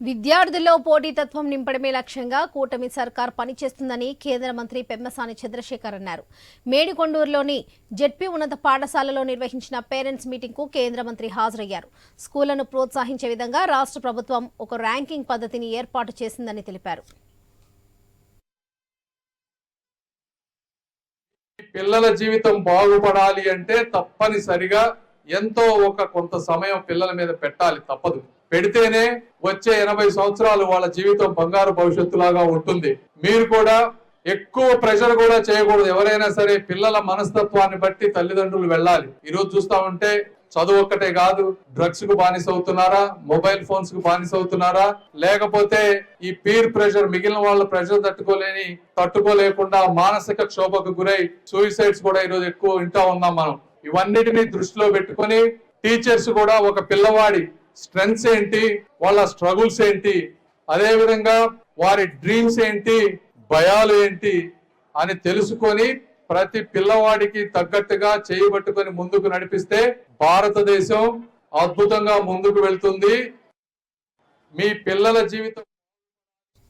విద్యార్థుల్లో పోటీతత్వం నింపడమే లక్ష్యంగా కూటమి సర్కార్ పనిచేస్తుందని కేంద్ర మంత్రి పెమ్మసాని చంద్రశేఖర్ అన్నారు. మేడికొండూరులోని జెడ్పీ ఉన్నత పాఠశాలలో నిర్వహించిన పేరెంట్స్ మీటింగ్కు కేంద్ర మంత్రి హాజరయ్యారు. స్కూళ్ళను ప్రోత్సహించే విధంగా రాష్ట్ర ప్రభుత్వం ఒక ర్యాంకింగ్ పద్ధతిని ఏర్పాటు చేసిందని తెలిపారు. పిల్లల జీవితం బాగుపడాలి అంటే తప్పనిసరిగా ఎంతో ఒక కొంత సమయం పిల్లల మీద పెట్టాలి తప్పదు. పెడితేనే వచ్చే ఎనభై సంవత్సరాలు వాళ్ళ జీవితం బంగారు భవిష్యత్తులాగా ఉంటుంది. మీరు కూడా ఎక్కువ ప్రెషర్ కూడా చేయకూడదు. ఎవరైనా సరే పిల్లల మనస్తత్వాన్ని బట్టి తల్లిదండ్రులు వెళ్ళాలి. ఈరోజు చూస్తా ఉంటే చదువు ఒక్కటే కాదు డ్రగ్స్కు బానిస అవుతున్నారా మొబైల్ ఫోన్స్కు బానిస అవుతున్నారా లేకపోతే ఈ పీర్ ప్రెషర్ మిగిలిన వాళ్ళ ప్రెషర్ తట్టుకోలేని తట్టుకోలేకుండా మానసిక క్షోభకు గురై సూయిసైడ్స్ కూడా ఈరోజు ఎక్కువ వింటా ఉన్నాం మనం. ఇవన్నిటిని దృష్టిలో పెట్టుకొని టీచర్స్ కూడా ఒక పిల్లవాడి స్ట్రెంగ్స్ ఏంటి వాళ్ళ స్ట్రగుల్స్ ఏంటి అదేవిధంగా వారి డ్రీమ్స్ ఏంటి భయాలు ఏంటి అని తెలుసుకొని ప్రతి పిల్లవాడికి తగ్గట్టుగా చేయబట్టుకొని ముందుకు నడిపిస్తే భారతదేశం అద్భుతంగా ముందుకు వెళ్తుంది. మీ పిల్లల జీవితం